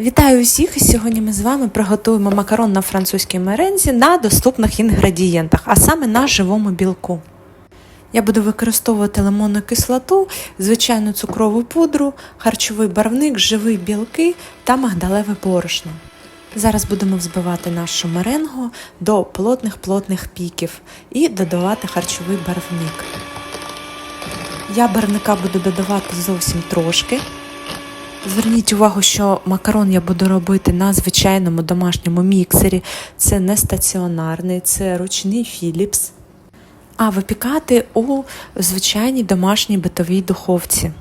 Вітаю усіх! Сьогодні ми з вами приготуємо макарон на французькій мерензі на доступних інгредієнтах, а саме на живому білку. Я буду використовувати лимонну кислоту, звичайну цукрову пудру, харчовий барвник, живі білки та магдалеве борошно. Зараз будемо взбивати нашу меренгу до плотних-плотних піків і додавати харчовий барвник. Я барвника буду додавати зовсім трошки. Зверніть увагу, що макарон я буду робити на звичайному домашньому міксері. Це не стаціонарний, це ручний Philips. А випікати у звичайній домашній битовій духовці.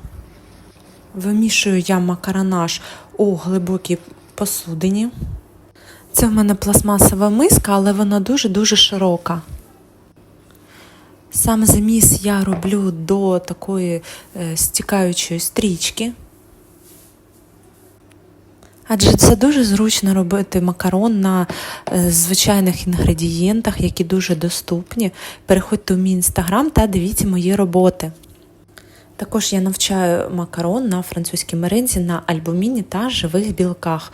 Вимішую я макаронаж у глибокій посудині. Це в мене пластмасова миска, але вона дуже-дуже широка. Сам заміс я роблю до такої е, стікаючої стрічки. Адже це дуже зручно робити макарон на е, звичайних інгредієнтах, які дуже доступні. Переходьте у мій інстаграм та дивіться мої роботи. Також я навчаю макарон на французькій мерензі на альбуміні та живих білках.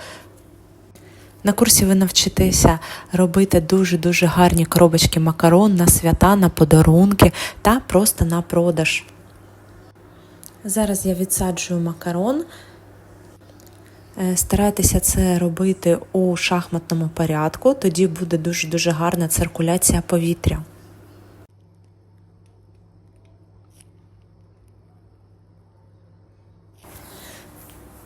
На курсі ви навчитеся робити дуже-дуже гарні коробочки макарон на свята, на подарунки та просто на продаж. Зараз я відсаджую макарон. Е, Старайтеся це робити у шахматному порядку, тоді буде дуже-дуже гарна циркуляція повітря.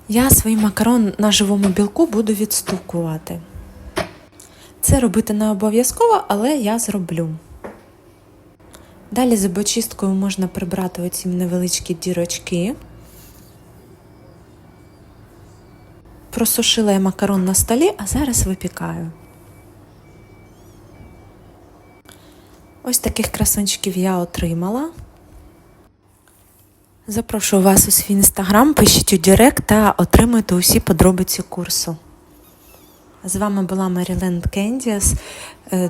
Я свій макарон на живому білку буду відстукувати. Це робити не обов'язково, але я зроблю. Далі зубочисткою можна прибрати оці невеличкі дірочки. Просушила я макарон на столі, а зараз випікаю. Ось таких красунчиків я отримала. Запрошую вас у свій інстаграм, пишіть у Директ та отримуйте усі подробиці курсу. З вами була Маріленд Кендіас.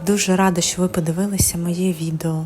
Дуже рада, що ви подивилися моє відео.